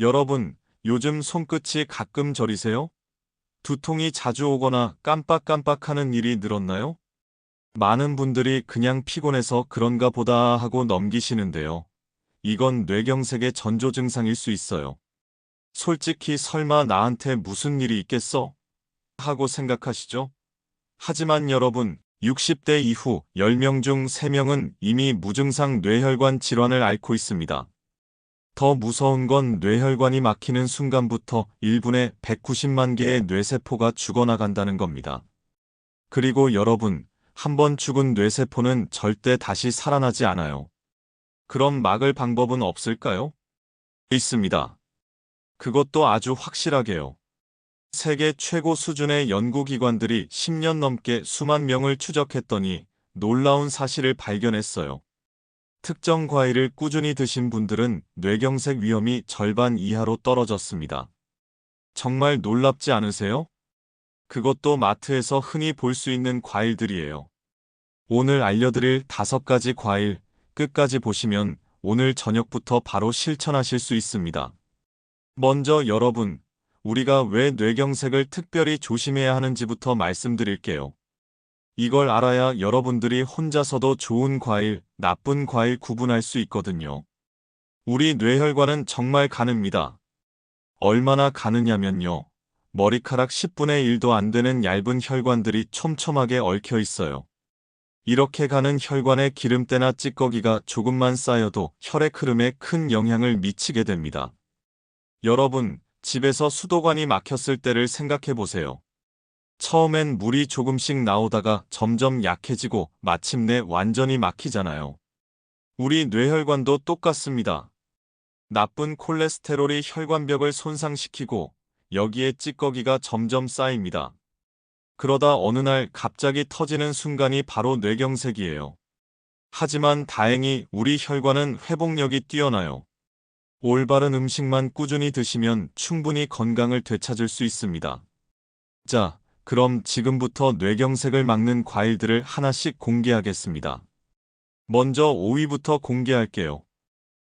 여러분, 요즘 손끝이 가끔 저리세요? 두통이 자주 오거나 깜빡깜빡하는 일이 늘었나요? 많은 분들이 그냥 피곤해서 그런가 보다 하고 넘기시는데요. 이건 뇌경색의 전조 증상일 수 있어요. 솔직히 설마 나한테 무슨 일이 있겠어? 하고 생각하시죠? 하지만 여러분, 60대 이후 10명 중 3명은 이미 무증상 뇌혈관 질환을 앓고 있습니다. 더 무서운 건 뇌혈관이 막히는 순간부터 1분에 190만 개의 뇌세포가 죽어나간다는 겁니다. 그리고 여러분, 한번 죽은 뇌세포는 절대 다시 살아나지 않아요. 그럼 막을 방법은 없을까요? 있습니다. 그것도 아주 확실하게요. 세계 최고 수준의 연구기관들이 10년 넘게 수만 명을 추적했더니 놀라운 사실을 발견했어요. 특정 과일을 꾸준히 드신 분들은 뇌경색 위험이 절반 이하로 떨어졌습니다. 정말 놀랍지 않으세요? 그것도 마트에서 흔히 볼 수 있는 과일들이에요. 오늘 알려드릴 다섯 가지 과일 끝까지 보시면 오늘 저녁부터 바로 실천하실 수 있습니다. 먼저 여러분, 우리가 왜 뇌경색을 특별히 조심해야 하는지부터 말씀드릴게요. 이걸 알아야 여러분들이 혼자서도 좋은 과일, 나쁜 과일 구분할 수 있거든요. 우리 뇌혈관은 정말 가늡니다. 얼마나 가느냐면요. 머리카락 10분의 1도 안 되는 얇은 혈관들이 촘촘하게 얽혀 있어요. 이렇게 가는 혈관에 기름때나 찌꺼기가 조금만 쌓여도 혈액 흐름에 큰 영향을 미치게 됩니다. 여러분, 집에서 수도관이 막혔을 때를 생각해 보세요. 처음엔 물이 조금씩 나오다가 점점 약해지고 마침내 완전히 막히잖아요. 우리 뇌혈관도 똑같습니다. 나쁜 콜레스테롤이 혈관벽을 손상시키고 여기에 찌꺼기가 점점 쌓입니다. 그러다 어느 날 갑자기 터지는 순간이 바로 뇌경색이에요. 하지만 다행히 우리 혈관은 회복력이 뛰어나요. 올바른 음식만 꾸준히 드시면 충분히 건강을 되찾을 수 있습니다. 자, 그럼 지금부터 뇌경색을 막는 과일들을 하나씩 공개하겠습니다. 먼저 5위부터 공개할게요.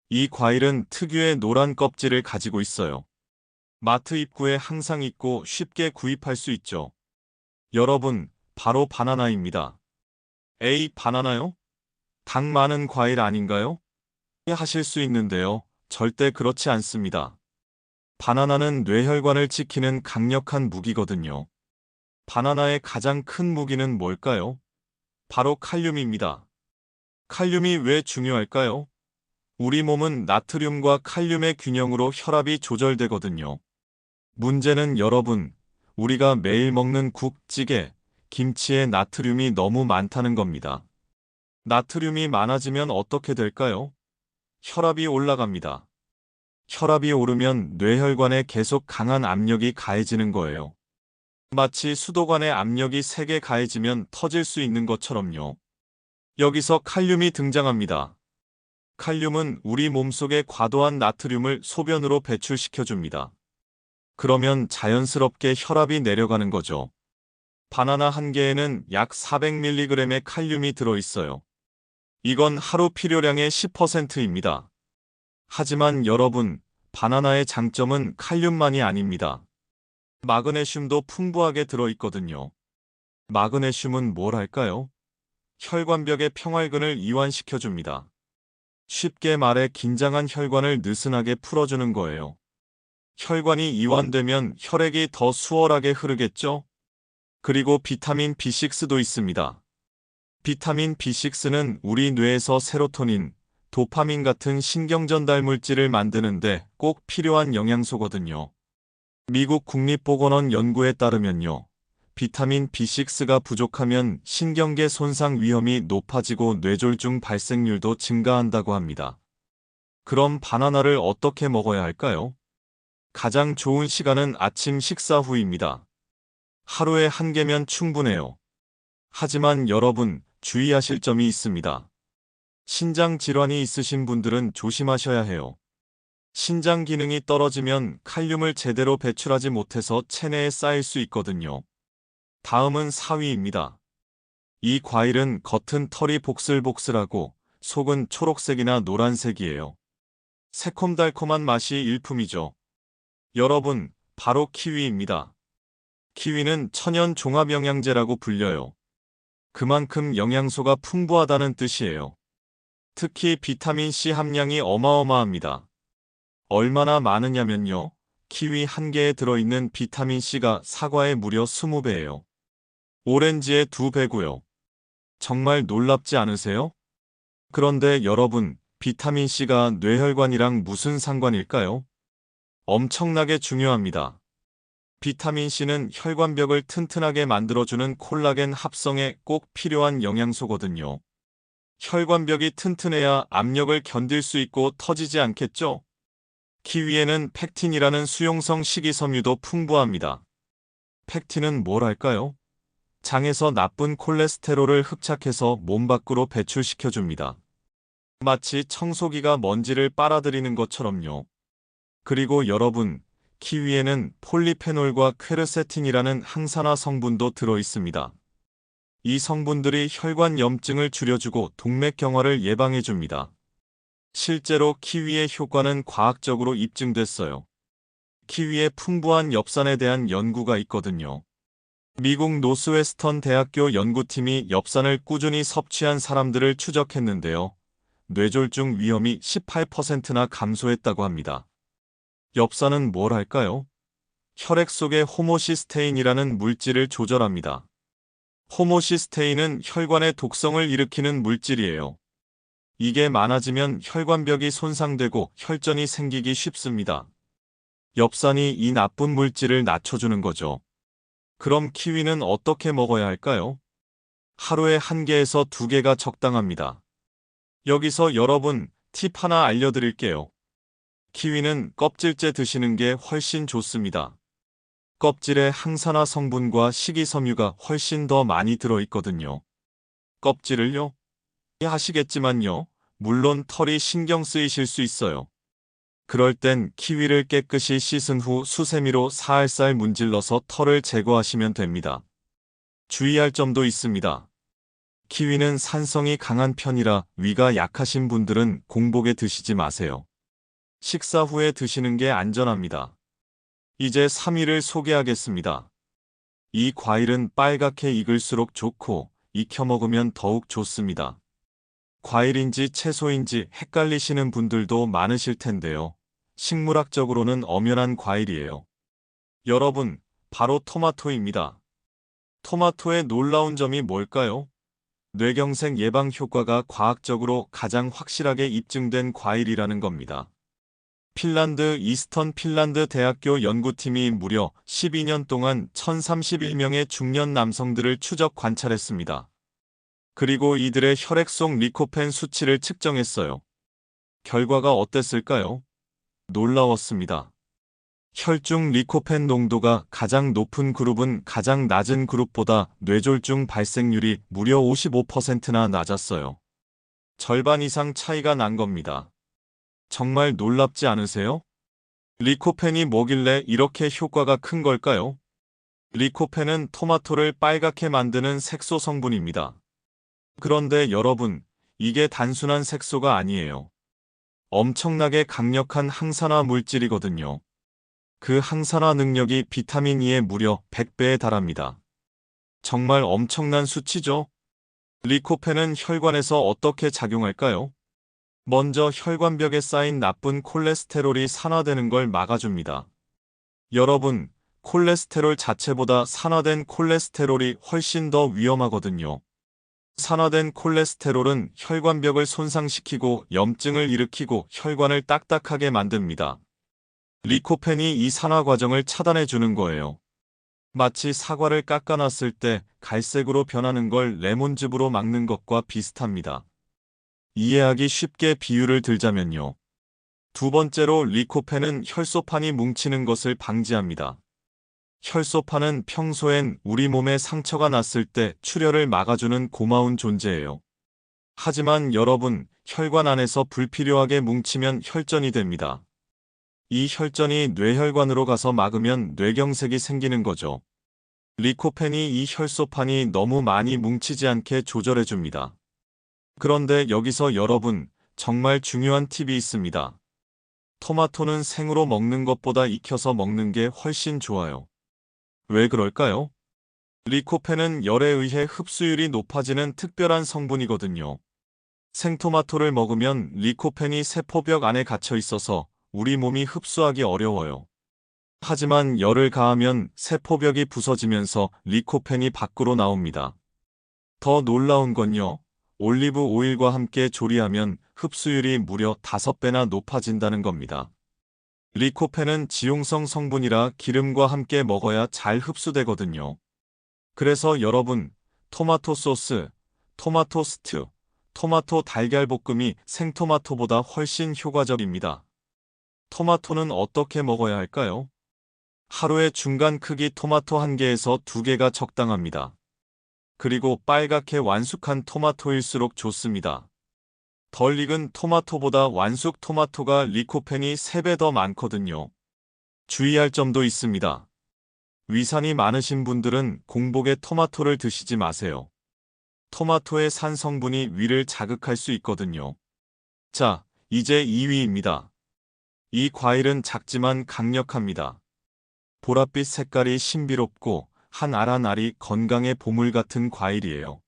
이 과일은 특유의 노란 껍질을 가지고 있어요. 마트 입구에 항상 있고 쉽게 구입할 수 있죠. 여러분, 바로 바나나입니다. 에이, 바나나요? 당 많은 과일 아닌가요? 하실 수 있는데요. 절대 그렇지 않습니다. 바나나는 뇌혈관을 지키는 강력한 무기거든요. 바나나의 가장 큰 무기는 뭘까요? 바로 칼륨입니다. 칼륨이 왜 중요할까요? 우리 몸은 나트륨과 칼륨의 균형으로 혈압이 조절되거든요. 문제는 여러분, 우리가 매일 먹는 국, 찌개, 김치에 나트륨이 너무 많다는 겁니다. 나트륨이 많아지면 어떻게 될까요? 혈압이 올라갑니다. 혈압이 오르면 뇌혈관에 계속 강한 압력이 가해지는 거예요. 마치 수도관의 압력이 세게 가해지면 터질 수 있는 것처럼요. 여기서 칼륨이 등장합니다. 칼륨은 우리 몸속의 과도한 나트륨을 소변으로 배출시켜줍니다. 그러면 자연스럽게 혈압이 내려가는 거죠. 바나나 한 개에는 약 400mg의 칼륨이 들어있어요. 이건 하루 필요량의 10%입니다. 하지만 여러분, 바나나의 장점은 칼륨만이 아닙니다. 마그네슘도 풍부하게 들어있거든요. 마그네슘은 뭘 할까요? 혈관벽의 평활근을 이완시켜줍니다. 쉽게 말해 긴장한 혈관을 느슨하게 풀어주는 거예요. 혈관이 이완되면 혈액이 더 수월하게 흐르겠죠? 그리고 비타민 B6도 있습니다. 비타민 B6는 우리 뇌에서 세로토닌, 도파민 같은 신경전달 물질을 만드는데 꼭 필요한 영양소거든요. 미국 국립보건원 연구에 따르면요. 비타민 B6가 부족하면 신경계 손상 위험이 높아지고 뇌졸중 발생률도 증가한다고 합니다. 그럼 바나나를 어떻게 먹어야 할까요? 가장 좋은 시간은 아침 식사 후입니다. 하루에 한 개면 충분해요. 하지만 여러분, 주의하실 점이 있습니다. 신장 질환이 있으신 분들은 조심하셔야 해요. 신장 기능이 떨어지면 칼륨을 제대로 배출하지 못해서 체내에 쌓일 수 있거든요. 다음은 사위입니다. 이 과일은 겉은 털이 복슬복슬하고 속은 초록색이나 노란색이에요. 새콤달콤한 맛이 일품이죠. 여러분, 바로 키위입니다. 키위는 천연 종합영양제라고 불려요. 그만큼 영양소가 풍부하다는 뜻이에요. 특히 비타민C 함량이 어마어마합니다. 얼마나 많으냐면요. 키위 한 개에 들어있는 비타민C가 사과의 무려 20배예요. 오렌지의 2배고요. 정말 놀랍지 않으세요? 그런데 여러분, 비타민C가 뇌혈관이랑 무슨 상관일까요? 엄청나게 중요합니다. 비타민C는 혈관벽을 튼튼하게 만들어주는 콜라겐 합성에 꼭 필요한 영양소거든요. 혈관벽이 튼튼해야 압력을 견딜 수 있고 터지지 않겠죠? 키위에는 팩틴이라는 수용성 식이섬유도 풍부합니다. 팩틴은 뭘 할까요? 장에서 나쁜 콜레스테롤을 흡착해서 몸 밖으로 배출시켜줍니다. 마치 청소기가 먼지를 빨아들이는 것처럼요. 그리고 여러분, 키위에는 폴리페놀과 퀘르세틴이라는 항산화 성분도 들어 있습니다. 이 성분들이 혈관 염증을 줄여주고 동맥경화를 예방해줍니다. 실제로 키위의 효과는 과학적으로 입증됐어요. 키위의 풍부한 엽산에 대한 연구가 있거든요. 미국 노스웨스턴 대학교 연구팀이 엽산을 꾸준히 섭취한 사람들을 추적했는데요. 뇌졸중 위험이 18%나 감소했다고 합니다. 엽산은 뭘 할까요? 혈액 속의 호모시스테인이라는 물질을 조절합니다. 호모시스테인은 혈관의 독성을 일으키는 물질이에요. 이게 많아지면 혈관벽이 손상되고 혈전이 생기기 쉽습니다. 엽산이 이 나쁜 물질을 낮춰주는 거죠. 그럼 키위는 어떻게 먹어야 할까요? 하루에 한 개에서 두 개가 적당합니다. 여기서 여러분 팁 하나 알려드릴게요. 키위는 껍질째 드시는 게 훨씬 좋습니다. 껍질에 항산화 성분과 식이섬유가 훨씬 더 많이 들어있거든요. 껍질을요? 하시겠지만요. 물론 털이 신경 쓰이실 수 있어요. 그럴 땐 키위를 깨끗이 씻은 후 수세미로 살살 문질러서 털을 제거하시면 됩니다. 주의할 점도 있습니다. 키위는 산성이 강한 편이라 위가 약하신 분들은 공복에 드시지 마세요. 식사 후에 드시는 게 안전합니다. 이제 3위를 소개하겠습니다. 이 과일은 빨갛게 익을수록 좋고 익혀 먹으면 더욱 좋습니다. 과일인지 채소인지 헷갈리시는 분들도 많으실 텐데요. 식물학적으로는 엄연한 과일이에요. 여러분, 바로 토마토입니다. 토마토의 놀라운 점이 뭘까요? 뇌경색 예방 효과가 과학적으로 가장 확실하게 입증된 과일이라는 겁니다. 핀란드 이스턴 핀란드 대학교 연구팀이 무려 12년 동안 1031명의 중년 남성들을 추적 관찰했습니다. 그리고 이들의 혈액 속 리코펜 수치를 측정했어요. 결과가 어땠을까요? 놀라웠습니다. 혈중 리코펜 농도가 가장 높은 그룹은 가장 낮은 그룹보다 뇌졸중 발생률이 무려 55%나 낮았어요. 절반 이상 차이가 난 겁니다. 정말 놀랍지 않으세요? 리코펜이 뭐길래 이렇게 효과가 큰 걸까요? 리코펜은 토마토를 빨갛게 만드는 색소 성분입니다. 그런데 여러분, 이게 단순한 색소가 아니에요. 엄청나게 강력한 항산화 물질이거든요. 그 항산화 능력이 비타민 E의 무려 100배에 달합니다. 정말 엄청난 수치죠? 리코펜은 혈관에서 어떻게 작용할까요? 먼저 혈관벽에 쌓인 나쁜 콜레스테롤이 산화되는 걸 막아줍니다. 여러분, 콜레스테롤 자체보다 산화된 콜레스테롤이 훨씬 더 위험하거든요. 산화된 콜레스테롤은 혈관벽을 손상시키고 염증을 일으키고 혈관을 딱딱하게 만듭니다. 리코펜이 이 산화 과정을 차단해 주는 거예요. 마치 사과를 깎아놨을 때 갈색으로 변하는 걸 레몬즙으로 막는 것과 비슷합니다. 이해하기 쉽게 비유를 들자면요. 두 번째로 리코펜은 혈소판이 뭉치는 것을 방지합니다. 혈소판은 평소엔 우리 몸에 상처가 났을 때 출혈을 막아주는 고마운 존재예요. 하지만 여러분, 혈관 안에서 불필요하게 뭉치면 혈전이 됩니다. 이 혈전이 뇌혈관으로 가서 막으면 뇌경색이 생기는 거죠. 리코펜이 이 혈소판이 너무 많이 뭉치지 않게 조절해줍니다. 그런데 여기서 여러분, 정말 중요한 팁이 있습니다. 토마토는 생으로 먹는 것보다 익혀서 먹는 게 훨씬 좋아요. 왜 그럴까요? 리코펜은 열에 의해 흡수율이 높아지는 특별한 성분이거든요. 생토마토를 먹으면 리코펜이 세포벽 안에 갇혀 있어서 우리 몸이 흡수하기 어려워요. 하지만 열을 가하면 세포벽이 부서지면서 리코펜이 밖으로 나옵니다. 더 놀라운 건요. 올리브 오일과 함께 조리하면 흡수율이 무려 5배나 높아진다는 겁니다. 리코펜은 지용성 성분이라 기름과 함께 먹어야 잘 흡수되거든요. 그래서 여러분, 토마토 소스, 토마토 스튜, 토마토 달걀 볶음이 생토마토보다 훨씬 효과적입니다. 토마토는 어떻게 먹어야 할까요? 하루에 중간 크기 토마토 한 개에서 두 개가 적당합니다. 그리고 빨갛게 완숙한 토마토일수록 좋습니다. 덜 익은 토마토보다 완숙 토마토가 리코펜이 3배 더 많거든요. 주의할 점도 있습니다. 위산이 많으신 분들은 공복에 토마토를 드시지 마세요. 토마토의 산 성분이 위를 자극할 수 있거든요. 자, 이제 2위입니다. 이 과일은 작지만 강력합니다. 보랏빛 색깔이 신비롭고 한 알한 알이 건강의 보물 같은 과일이에요.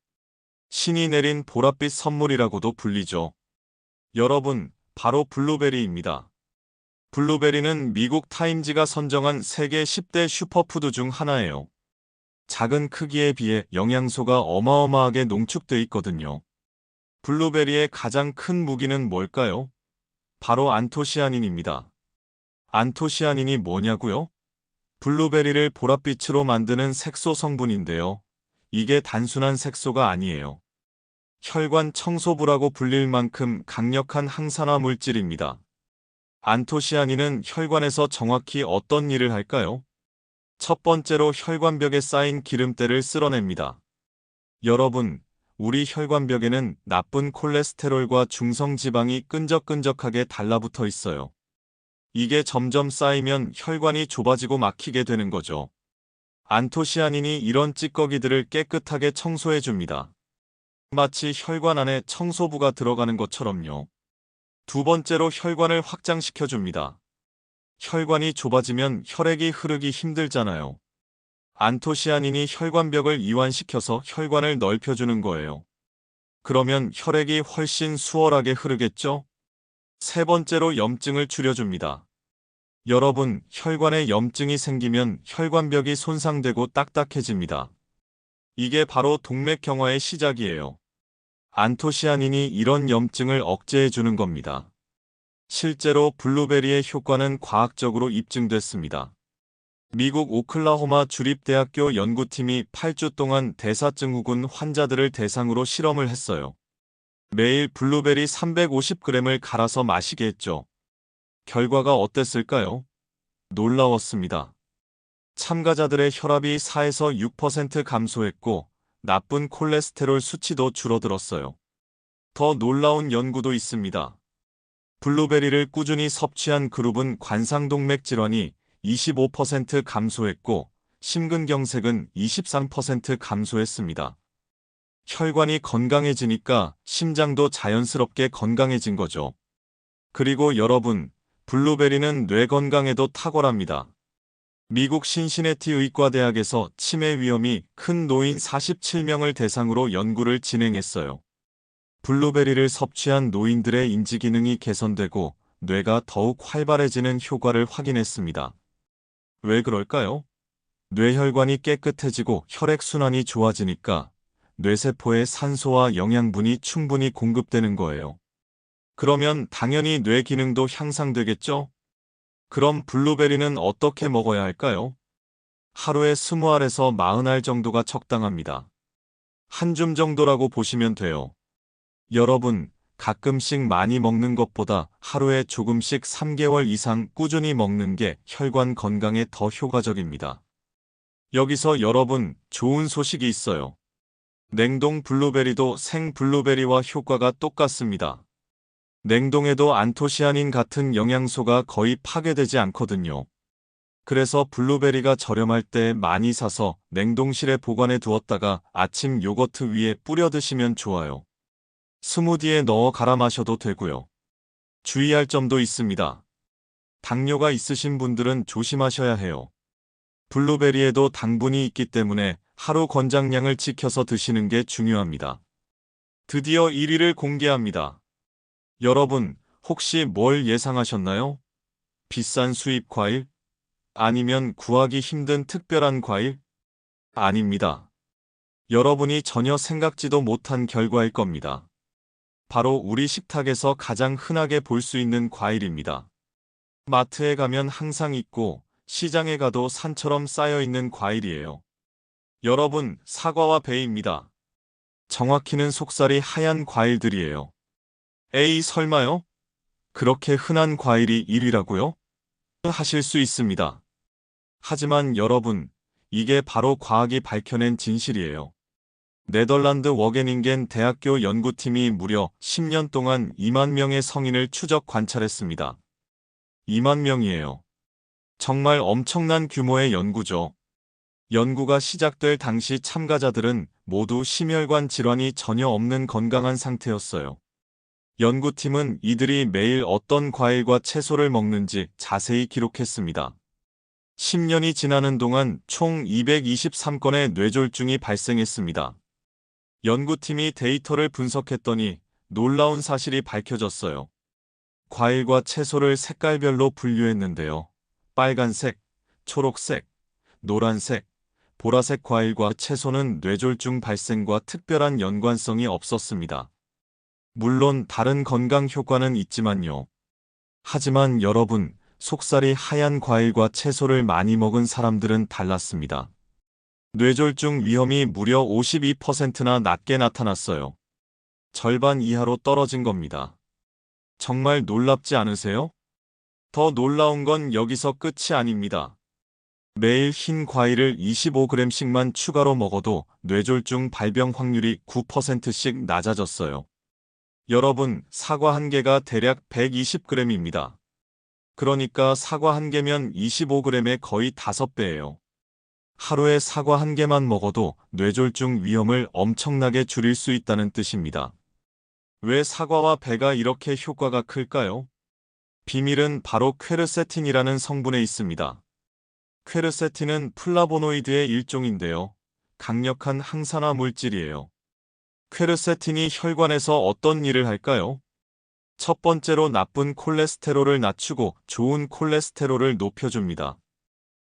신이 내린 보랏빛 선물이라고도 불리죠. 여러분, 바로 블루베리입니다. 블루베리는 미국 타임지가 선정한 세계 10대 슈퍼푸드 중 하나예요. 작은 크기에 비해 영양소가 어마어마하게 농축돼 있거든요. 블루베리의 가장 큰 무기는 뭘까요? 바로 안토시아닌입니다. 안토시아닌이 뭐냐고요? 블루베리를 보랏빛으로 만드는 색소 성분인데요. 이게 단순한 색소가 아니에요. 혈관 청소부라고 불릴 만큼 강력한 항산화 물질입니다. 안토시아닌은 혈관에서 정확히 어떤 일을 할까요? 첫 번째로 혈관벽에 쌓인 기름때를 쓸어냅니다. 여러분, 우리 혈관벽에는 나쁜 콜레스테롤과 중성지방이 끈적끈적하게 달라붙어 있어요. 이게 점점 쌓이면 혈관이 좁아지고 막히게 되는 거죠. 안토시아닌이 이런 찌꺼기들을 깨끗하게 청소해 줍니다. 마치 혈관 안에 청소부가 들어가는 것처럼요. 두 번째로 혈관을 확장시켜 줍니다. 혈관이 좁아지면 혈액이 흐르기 힘들잖아요. 안토시아닌이 혈관벽을 이완시켜서 혈관을 넓혀주는 거예요. 그러면 혈액이 훨씬 수월하게 흐르겠죠? 세 번째로 염증을 줄여줍니다. 여러분, 혈관에 염증이 생기면 혈관벽이 손상되고 딱딱해집니다. 이게 바로 동맥경화의 시작이에요. 안토시아닌이 이런 염증을 억제해 주는 겁니다. 실제로 블루베리의 효과는 과학적으로 입증됐습니다. 미국 오클라호마 주립대학교 연구팀이 8주 동안 대사증후군 환자들을 대상으로 실험을 했어요. 매일 블루베리 350g을 갈아서 마시게 했죠. 결과가 어땠을까요? 놀라웠습니다. 참가자들의 혈압이 4에서 6% 감소했고 나쁜 콜레스테롤 수치도 줄어들었어요. 더 놀라운 연구도 있습니다. 블루베리를 꾸준히 섭취한 그룹은 관상동맥 질환이 25% 감소했고 심근경색은 23% 감소했습니다. 혈관이 건강해지니까 심장도 자연스럽게 건강해진 거죠. 그리고 여러분, 블루베리는 뇌 건강에도 탁월합니다. 미국 신시내티 의과대학에서 치매 위험이 큰 노인 47명을 대상으로 연구를 진행했어요. 블루베리를 섭취한 노인들의 인지 기능이 개선되고 뇌가 더욱 활발해지는 효과를 확인했습니다. 왜 그럴까요? 뇌혈관이 깨끗해지고 혈액순환이 좋아지니까 뇌세포에 산소와 영양분이 충분히 공급되는 거예요. 그러면 당연히 뇌 기능도 향상되겠죠? 그럼 블루베리는 어떻게 먹어야 할까요? 하루에 20알에서 40알 정도가 적당합니다. 한 줌 정도라고 보시면 돼요. 여러분, 가끔씩 많이 먹는 것보다 하루에 조금씩 3개월 이상 꾸준히 먹는 게 혈관 건강에 더 효과적입니다. 여기서 여러분, 좋은 소식이 있어요. 냉동 블루베리도 생 블루베리와 효과가 똑같습니다. 냉동에도 안토시아닌 같은 영양소가 거의 파괴되지 않거든요. 그래서 블루베리가 저렴할 때 많이 사서 냉동실에 보관해 두었다가 아침 요거트 위에 뿌려 드시면 좋아요. 스무디에 넣어 갈아 마셔도 되고요. 주의할 점도 있습니다. 당뇨가 있으신 분들은 조심하셔야 해요. 블루베리에도 당분이 있기 때문에 하루 권장량을 지켜서 드시는 게 중요합니다. 드디어 1위를 공개합니다. 여러분, 혹시 뭘 예상하셨나요? 비싼 수입 과일? 아니면 구하기 힘든 특별한 과일? 아닙니다. 여러분이 전혀 생각지도 못한 결과일 겁니다. 바로 우리 식탁에서 가장 흔하게 볼 수 있는 과일입니다. 마트에 가면 항상 있고 시장에 가도 산처럼 쌓여 있는 과일이에요. 여러분, 사과와 배입니다. 정확히는 속살이 하얀 과일들이에요. 에이, 설마요? 그렇게 흔한 과일이 1위라고요? 하실 수 있습니다. 하지만 여러분, 이게 바로 과학이 밝혀낸 진실이에요. 네덜란드 워게닝겐 대학교 연구팀이 무려 10년 동안 2만 명의 성인을 추적 관찰했습니다. 2만 명이에요. 정말 엄청난 규모의 연구죠. 연구가 시작될 당시 참가자들은 모두 심혈관 질환이 전혀 없는 건강한 상태였어요. 연구팀은 이들이 매일 어떤 과일과 채소를 먹는지 자세히 기록했습니다. 10년이 지나는 동안 총 223건의 뇌졸중이 발생했습니다. 연구팀이 데이터를 분석했더니 놀라운 사실이 밝혀졌어요. 과일과 채소를 색깔별로 분류했는데요. 빨간색, 초록색, 노란색, 보라색 과일과 채소는 뇌졸중 발생과 특별한 연관성이 없었습니다. 물론 다른 건강 효과는 있지만요. 하지만 여러분, 속살이 하얀 과일과 채소를 많이 먹은 사람들은 달랐습니다. 뇌졸중 위험이 무려 52%나 낮게 나타났어요. 절반 이하로 떨어진 겁니다. 정말 놀랍지 않으세요? 더 놀라운 건 여기서 끝이 아닙니다. 매일 흰 과일을 25g씩만 추가로 먹어도 뇌졸중 발병 확률이 9%씩 낮아졌어요. 여러분, 사과 한 개가 대략 120g입니다. 그러니까 사과 한 개면 25g의 거의 5배예요. 하루에 사과 한 개만 먹어도 뇌졸중 위험을 엄청나게 줄일 수 있다는 뜻입니다. 왜 사과와 배가 이렇게 효과가 클까요? 비밀은 바로 퀘르세틴이라는 성분에 있습니다. 퀘르세틴은 플라보노이드의 일종인데요. 강력한 항산화 물질이에요. 퀘르세틴이 혈관에서 어떤 일을 할까요? 첫 번째로 나쁜 콜레스테롤을 낮추고 좋은 콜레스테롤을 높여줍니다.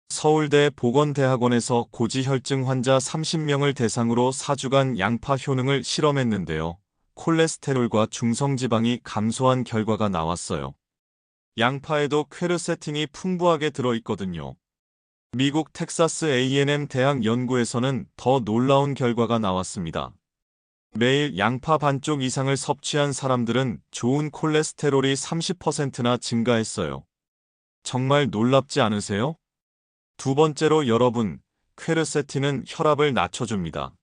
서울대 보건대학원에서 고지혈증 환자 30명을 대상으로 4주간 양파 효능을 실험했는데요. 콜레스테롤과 중성지방이 감소한 결과가 나왔어요. 양파에도 퀘르세틴이 풍부하게 들어있거든요. 미국 텍사스 A&M 대학 연구에서는 더 놀라운 결과가 나왔습니다. 매일 양파 반쪽 이상을 섭취한 사람들은 좋은 콜레스테롤이 30%나 증가했어요. 정말 놀랍지 않으세요? 두 번째로 여러분, 퀘르세틴은 혈압을 낮춰줍니다.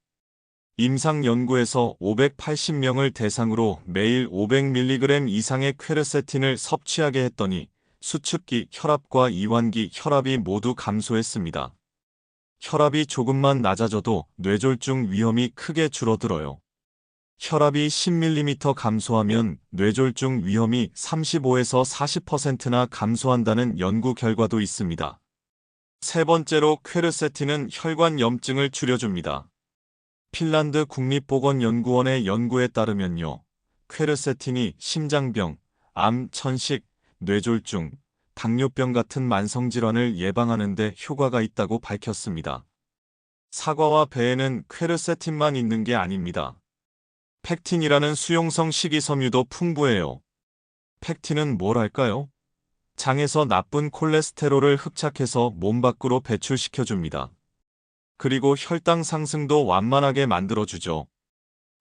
임상 연구에서 580명을 대상으로 매일 500mg 이상의 퀘르세틴을 섭취하게 했더니 수축기 혈압과 이완기 혈압이 모두 감소했습니다. 혈압이 조금만 낮아져도 뇌졸중 위험이 크게 줄어들어요. 혈압이 10mm 감소하면 뇌졸중 위험이 35에서 40%나 감소한다는 연구 결과도 있습니다. 세 번째로 퀘르세틴은 혈관 염증을 줄여줍니다. 핀란드 국립보건연구원의 연구에 따르면요. 퀘르세틴이 심장병, 암, 천식, 뇌졸중, 당뇨병 같은 만성질환을 예방하는 데 효과가 있다고 밝혔습니다. 사과와 배에는 퀘르세틴만 있는 게 아닙니다. 팩틴이라는 수용성 식이섬유도 풍부해요. 팩틴은 뭘 할까요? 장에서 나쁜 콜레스테롤을 흡착해서 몸 밖으로 배출시켜줍니다. 그리고 혈당 상승도 완만하게 만들어주죠.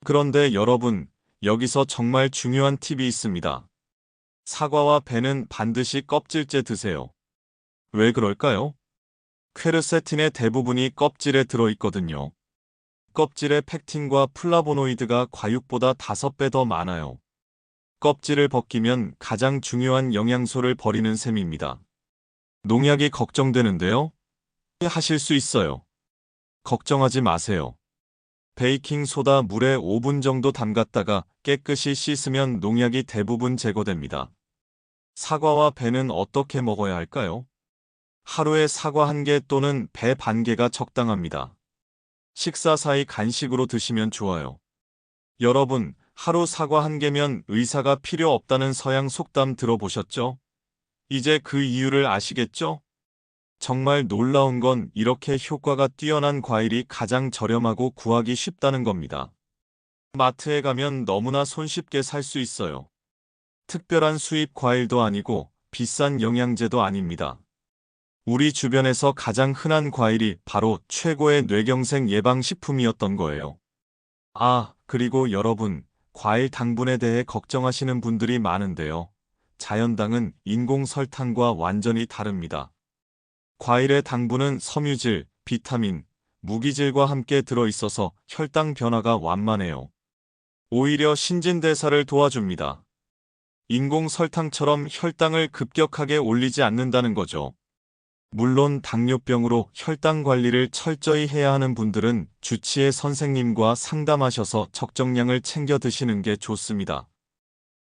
그런데 여러분, 여기서 정말 중요한 팁이 있습니다. 사과와 배는 반드시 껍질째 드세요. 왜 그럴까요? 퀘르세틴의 대부분이 껍질에 들어있거든요. 껍질에 팩틴과 플라보노이드가 과육보다 5배 더 많아요. 껍질을 벗기면 가장 중요한 영양소를 버리는 셈입니다. 농약이 걱정되는데요? 하실 수 있어요. 걱정하지 마세요. 베이킹 소다 물에 5분 정도 담갔다가 깨끗이 씻으면 농약이 대부분 제거됩니다. 사과와 배는 어떻게 먹어야 할까요? 하루에 사과 한 개 또는 배 반 개가 적당합니다. 식사 사이 간식으로 드시면 좋아요. 여러분, 하루 사과 한 개면 의사가 필요 없다는 서양 속담 들어보셨죠? 이제 그 이유를 아시겠죠? 정말 놀라운 건 이렇게 효과가 뛰어난 과일이 가장 저렴하고 구하기 쉽다는 겁니다. 마트에 가면 너무나 손쉽게 살 수 있어요. 특별한 수입 과일도 아니고 비싼 영양제도 아닙니다. 우리 주변에서 가장 흔한 과일이 바로 최고의 뇌경색 예방식품이었던 거예요. 아, 그리고 여러분, 과일 당분에 대해 걱정하시는 분들이 많은데요. 자연당은 인공 설탕과 완전히 다릅니다. 과일의 당분은 섬유질, 비타민, 무기질과 함께 들어있어서 혈당 변화가 완만해요. 오히려 신진대사를 도와줍니다. 인공 설탕처럼 혈당을 급격하게 올리지 않는다는 거죠. 물론 당뇨병으로 혈당 관리를 철저히 해야 하는 분들은 주치의 선생님과 상담하셔서 적정량을 챙겨 드시는 게 좋습니다.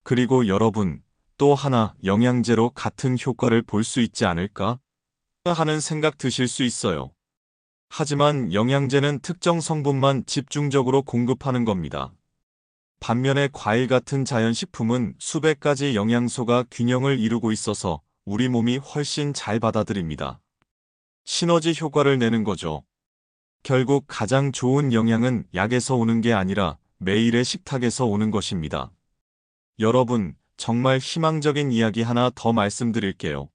그리고 여러분, 또 하나 영양제로 같은 효과를 볼 수 있지 않을까? 하는 생각 드실 수 있어요. 하지만 영양제는 특정 성분만 집중적으로 공급하는 겁니다. 반면에 과일 같은 자연식품은 수백 가지 영양소가 균형을 이루고 있어서 우리 몸이 훨씬 잘 받아들입니다. 시너지 효과를 내는 거죠. 결국 가장 좋은 영양은 약에서 오는 게 아니라 매일의 식탁에서 오는 것입니다. 여러분, 정말 희망적인 이야기 하나 더 말씀드릴게요.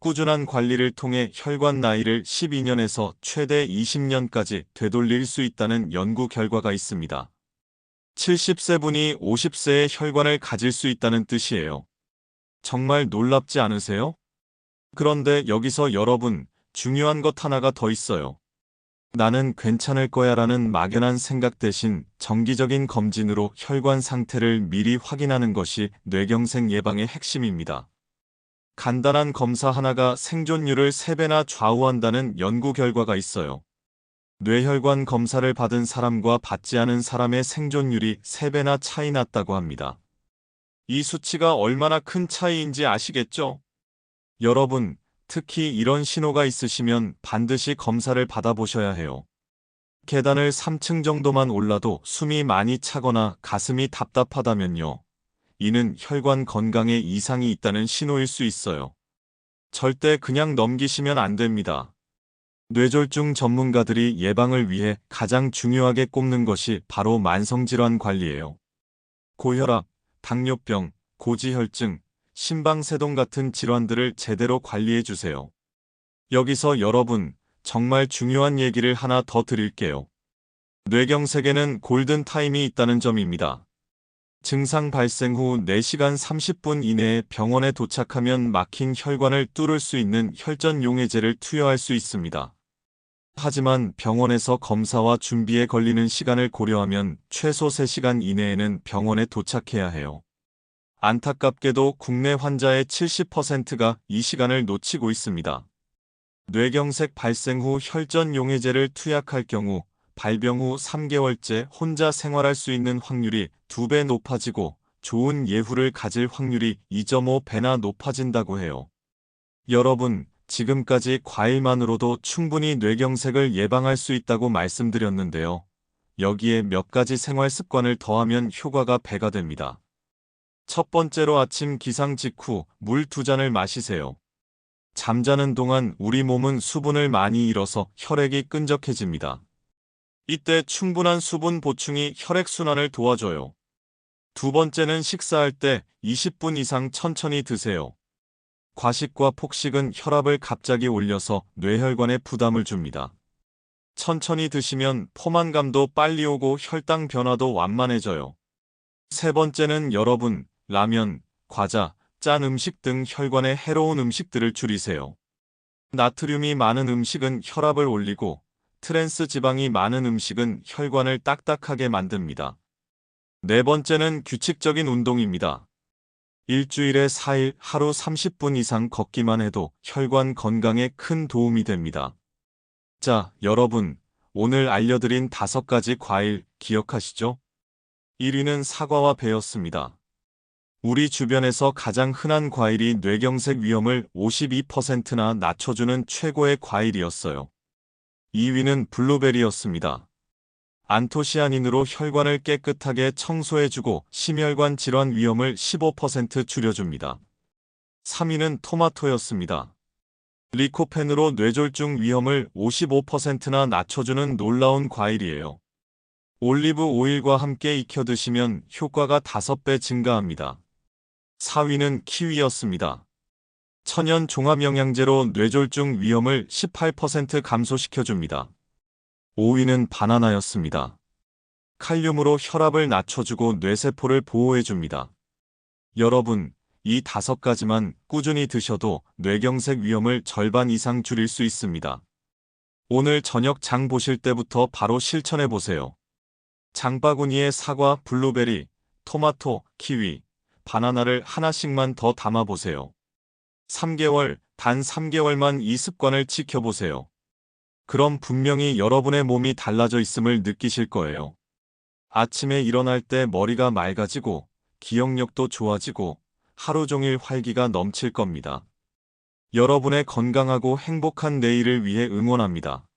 꾸준한 관리를 통해 혈관 나이를 12년에서 최대 20년까지 되돌릴 수 있다는 연구 결과가 있습니다. 70세 분이 50세의 혈관을 가질 수 있다는 뜻이에요. 정말 놀랍지 않으세요? 그런데 여기서 여러분, 중요한 것 하나가 더 있어요. 나는 괜찮을 거야 라는 막연한 생각 대신 정기적인 검진으로 혈관 상태를 미리 확인하는 것이 뇌경색 예방의 핵심입니다. 간단한 검사 하나가 생존율을 3배나 좌우한다는 연구 결과가 있어요. 뇌혈관 검사를 받은 사람과 받지 않은 사람의 생존율이 3배나 차이 났다고 합니다. 이 수치가 얼마나 큰 차이인지 아시겠죠? 여러분, 특히 이런 신호가 있으시면 반드시 검사를 받아보셔야 해요. 계단을 3층 정도만 올라도 숨이 많이 차거나 가슴이 답답하다면요. 이는 혈관 건강에 이상이 있다는 신호일 수 있어요. 절대 그냥 넘기시면 안 됩니다. 뇌졸중 전문가들이 예방을 위해 가장 중요하게 꼽는 것이 바로 만성질환 관리예요. 고혈압, 당뇨병, 고지혈증, 심방세동 같은 질환들을 제대로 관리해 주세요. 여기서 여러분, 정말 중요한 얘기를 하나 더 드릴게요. 뇌경색에는 골든 타임이 있다는 점입니다. 증상 발생 후 4시간 30분 이내에 병원에 도착하면 막힌 혈관을 뚫을 수 있는 혈전 용해제를 투여할 수 있습니다. 하지만 병원에서 검사와 준비에 걸리는 시간을 고려하면 최소 3시간 이내에는 병원에 도착해야 해요. 안타깝게도 국내 환자의 70%가 이 시간을 놓치고 있습니다. 뇌경색 발생 후 혈전 용해제를 투약할 경우 발병 후 3개월째 혼자 생활할 수 있는 확률이 2배 높아지고 좋은 예후를 가질 확률이 2.5배나 높아진다고 해요. 여러분, 지금까지 과일만으로도 충분히 뇌경색을 예방할 수 있다고 말씀드렸는데요. 여기에 몇 가지 생활 습관을 더하면 효과가 배가 됩니다. 첫 번째로 아침 기상 직후 물 두 잔을 마시세요. 잠자는 동안 우리 몸은 수분을 많이 잃어서 혈액이 끈적해집니다. 이때 충분한 수분 보충이 혈액순환을 도와줘요. 두 번째는 식사할 때 20분 이상 천천히 드세요. 과식과 폭식은 혈압을 갑자기 올려서 뇌혈관에 부담을 줍니다. 천천히 드시면 포만감도 빨리 오고 혈당 변화도 완만해져요. 세 번째는 여러분, 라면, 과자, 짠 음식 등 혈관에 해로운 음식들을 줄이세요. 나트륨이 많은 음식은 혈압을 올리고 트랜스 지방이 많은 음식은 혈관을 딱딱하게 만듭니다. 네 번째는 규칙적인 운동입니다. 일주일에 4일 하루 30분 이상 걷기만 해도 혈관 건강에 큰 도움이 됩니다. 자, 여러분, 오늘 알려드린 다섯 가지 과일 기억하시죠? 1위는 사과와 배였습니다. 우리 주변에서 가장 흔한 과일이 뇌경색 위험을 52%나 낮춰주는 최고의 과일이었어요. 2위는 블루베리였습니다. 안토시아닌으로 혈관을 깨끗하게 청소해주고 심혈관 질환 위험을 15% 줄여줍니다. 3위는 토마토였습니다. 리코펜으로 뇌졸중 위험을 55%나 낮춰주는 놀라운 과일이에요. 올리브 오일과 함께 익혀 드시면 효과가 5배 증가합니다. 4위는 키위였습니다. 천연 종합영양제로 뇌졸중 위험을 18% 감소시켜줍니다. 5위는 바나나였습니다. 칼륨으로 혈압을 낮춰주고 뇌세포를 보호해줍니다. 여러분, 이 다섯 가지만 꾸준히 드셔도 뇌경색 위험을 절반 이상 줄일 수 있습니다. 오늘 저녁 장 보실 때부터 바로 실천해 보세요. 장바구니에 사과, 블루베리, 토마토, 키위, 바나나를 하나씩만 더 담아 보세요. 3개월, 단 3개월만 이 습관을 지켜보세요. 그럼 분명히 여러분의 몸이 달라져 있음을 느끼실 거예요. 아침에 일어날 때 머리가 맑아지고 기억력도 좋아지고 하루 종일 활기가 넘칠 겁니다. 여러분의 건강하고 행복한 내일을 위해 응원합니다.